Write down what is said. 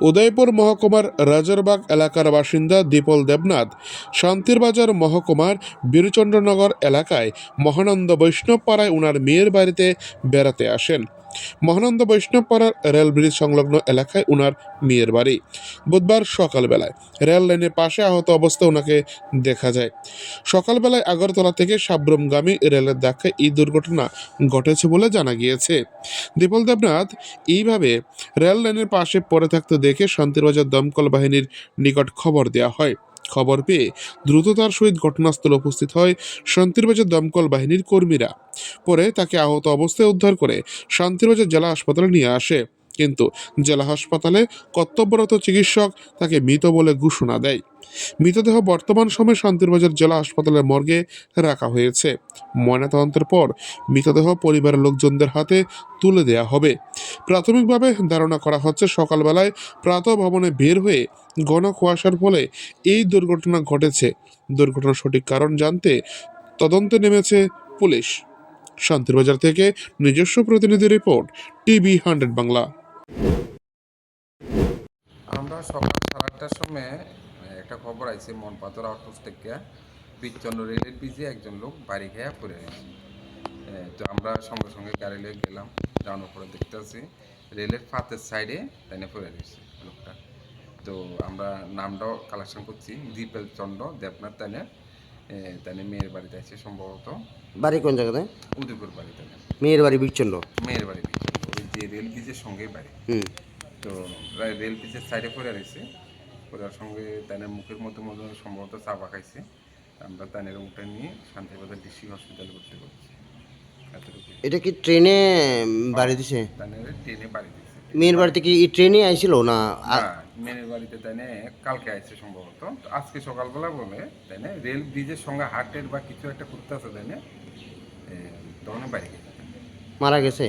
উদয়পুর মহকুমার রাজারবাগ এলাকার বাসিন্দা দীপল দেবনাথ শান্তিরবাজার মহকুমার বীরচন্দ্রনগর এলাকায় মহানন্দ বৈষ্ণব পাড়ায় উনার মেয়ের বাড়িতে বেড়াতে আসেন। মহানন্দ বৈষ্ণব পাড়ার রেল ব্রিজ সংলগ্ন এলাকায় উনার মেয়ের বাড়ি। বুধবার সকালবেলায় রেল লাইনের পাশে আহত অবস্থায় ওনাকে দেখা যায়। সকালবেলায় আগরতলা থেকে সাব্রমগামী রেলের ধাক্কায় এই দুর্ঘটনা ঘটেছে বলে জানা গিয়েছে। দীপল দেবনাথ, এইভাবে রেল লাইনের পাশে পড়ে থাকতে দেখে শান্তিরবাজার দমকল বাহিনীর নিকট খবর দেওয়া হয়। খবর পেয়ে দ্রুততার সহিত ঘটনাস্থলে উপস্থিত হয় শান্তিরবাজার দমকল বাহিনীর কর্মীরা। পরে তাকে আহত অবস্থায় উদ্ধার করে শান্তিরবাজার জেলা হাসপাতালে নিয়ে আসে। কিন্তু জেলা হাসপাতালে কর্তব্যরত চিকিৎসক তাকে মৃত বলে ঘোষণা দেয়। মৃতদেহ বর্তমান সময়ে শান্তিরবাজার জেলা হাসপাতালের মর্গে রাখা হয়েছে। ময়নাতদন্তের পর মৃতদেহ পরিবারের লোকজনদের হাতে তুলে দেওয়া হবে। প্রাথমিকভাবে ধারণা করা হচ্ছে সকালবেলায় প্রাতঃ ভবনে বের হয়ে ঘন কুয়াশার ফলে এই দুর্ঘটনা ঘটেছে। দুর্ঘটনার সঠিক কারণ জানতে তদন্তে নেমেছে পুলিশ। শান্তিরবাজার থেকে নিজস্ব প্রতিনিধি রিপোর্ট টিভি হান্ড্রেড বাংলা। আমরা সকাল সাড়ে আটটার সময় একটা খবর আইছে মনপাতর আউটপোস্ট থেকে। বিচ্ছন্ন রেলের ব্রিজে একজন লোক বাড়ি খেয়া পড়ে গেছে তো আমরা সঙ্গে সঙ্গে গাড়ি লিয়ে গেলাম যাওয়ার পরে দেখতেছি রেলের ফাতের সাইডে তাইনে পড়ে গেছে লোকটা। তো আমরা নামটাও কালেকশন করছি দীপেল চন্দ্র দেবনাথ তাইনে তাইনে মেয়ের বাড়িতে আছে সম্ভবত। বাড়ি কোন জায়গাতে? উদয়পুর বাড়ি তাইনে মেয়ের বাড়ি বিচ্ছন্দ মেয়ের বাড়ি রেল ব্রিজের সঙ্গে বাড়ি। তো রেল পিচের সাইডে পড়ে রয়েছে। পড়ার সঙ্গে তাদের মুখের মতো মতো সম্ভবত চা পাকাইছে আমরা তাদের উঠে নিয়ে শান্তিবাজার ডিস্ট্রিক্ট হসপিটালে ভর্তি করছি। এটা কি ট্রেনে বাড়ি দিছে? তাদের ট্রেনে বাড়ি দিয়েছে মেয়ের বাড়িতে কি এই ট্রেনে আইছিল না? মেয়ের বাড়িতে তাইনে কালকে আসছে সম্ভবত। আজকে সকালবেলা বলে তাইনে রেল ব্রিজের সঙ্গে হার্টের বা কিছু একটা করতে আছে তাইনে তখন বাড়ি গেছে। মারা গেছে?